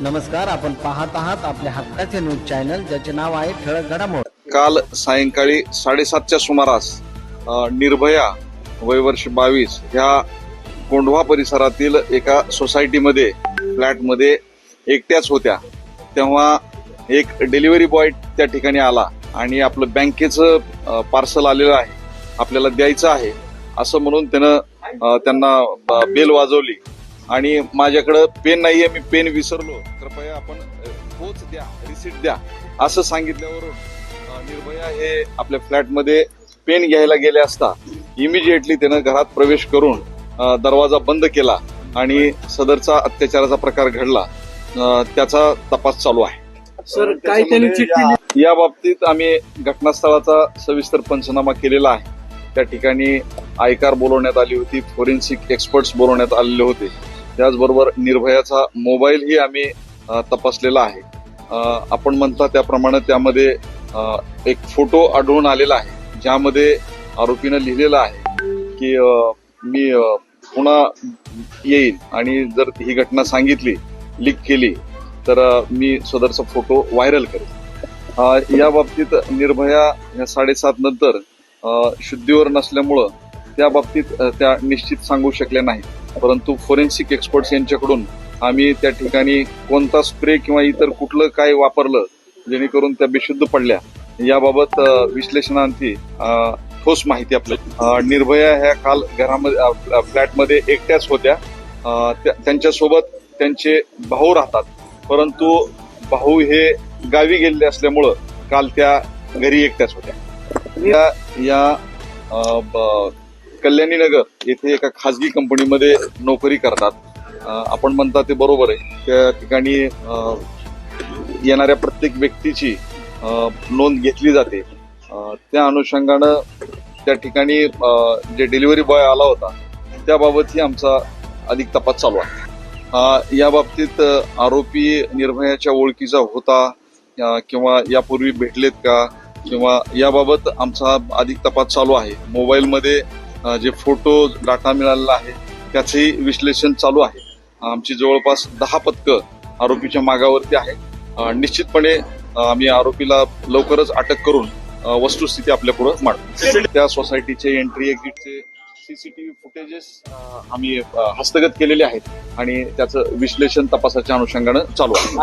नमस्कार आपण पाहत आहात आपल्या हक्काचे न्यूज चॅनल ज्याचे नाव आहे ठळक घडामोड. काल सायंकाळी साडेसातच्या सुमारास निर्भया वयवर्ष बावीस ह्या कोंढवा परिसरातील एका सोसायटीमध्ये फ्लॅटमध्ये एकट्याच होत्या. तेव्हा एक डिलिव्हरी बॉय त्या ठिकाणी आला आणि आपलं बँकेचं पार्सल आलेलं आहे. आपल्याला द्यायचं आहे. असं म्हणून त्यानं त्यांना बेल वाजवली. आणि माझ्याकडं पेन नाहीये मी पेन विसरलो. कृपया आपण पोच द्या रिसिट द्या असं सांगितल्यावरून अ, निर्भया हे आपल्या फ्लॅटमध्ये पेन घ्यायला गेले असता इमिजिएटली त्यानं घरात प्रवेश करून दरवाजा बंद केला आणि सदरचा अत्याचाराचा प्रकार घडला. त्याचा तपास चालू आहे. सर काय त्यांनी या बाबतीत आम्ही घटनास्थळाचा सविस्तर पंचनामा केलेला आहे. त्या ठिकाणी आयकार बोलवण्यात आली होती फोरेन्सिक एक्सपर्ट्स बोलवण्यात आलेले होते. त्याचबरोबर निर्भयाचा मोबाईलही आम्ही तपासलेला आहे. आपण म्हणता त्याप्रमाणे त्यामध्ये एक फोटो आढळून आलेला आहे ज्यामध्ये आरोपीनं लिहिलेलं आहे की मी पुन्हा येईल आणि जर ही घटना सांगितली लीक केली तर मी सदरचा फोटो व्हायरल करेन. या बाबतीत निर्भया या साडेसात नंतर शुद्धीवर नसल्यामुळं त्या बाबतीत त्या निश्चित सांगू शकल्या नाही परंतु फोरेन्सिक एक्सपर्ट्स यांच्याकडून आम्ही त्या ठिकाणी कोणता स्प्रे किंवा इतर कुठलं काय वापरलं जेणेकरून त्या बेशुद्ध पडल्या याबाबत विश्लेषणांती ठोस माहिती आपल्या निर्भया ह्या काल घरामध्ये फ्लॅटमध्ये एकट्याच होत्या. त्या- त्यांच्यासोबत त्यांचे भाऊ राहतात. परंतु भाऊ हे गावी गेलेले असल्यामुळं काल त्या घरी एकट्याच होत्या. या या ब- कल्याणी नगर येथे एका खाजगी कंपनीमध्ये नोकरी करतात. आपण म्हणता ते बरोबर आहे. त्या ठिकाणी येणाऱ्या प्रत्येक व्यक्तीची नोंद घेतली जाते. त्या अनुषंगानं त्या ठिकाणी जे डिलिव्हरी बॉय आला होता त्याबाबतही आमचा अधिक तपास चालू आहे. या बाबतीत आरोपी निर्भयाच्या ओळखीचा होता किंवा यापूर्वी भेटलेत का किंवा याबाबत आमचा अधिक तपास चालू आहे. मोबाईलमध्ये जे फोटो डाटा मिळालेला आहे त्याचंही विश्लेषण चालू आहे. आमची जवळपास दहा पथकं आरोपीच्या मागावरती आहे निश्चितपणे आम्ही आरोपीला लवकरच अटक करून वस्तुस्थिती आपल्या पुढे मांडतो त्या सोसायटीचे एंट्री एक्झिटचे सीसीटीव्ही फुटेजेस आम्ही हस्तगत केलेले आहेत आणि त्याचं विश्लेषण तपासाच्या अनुषंगानं चालू आहे.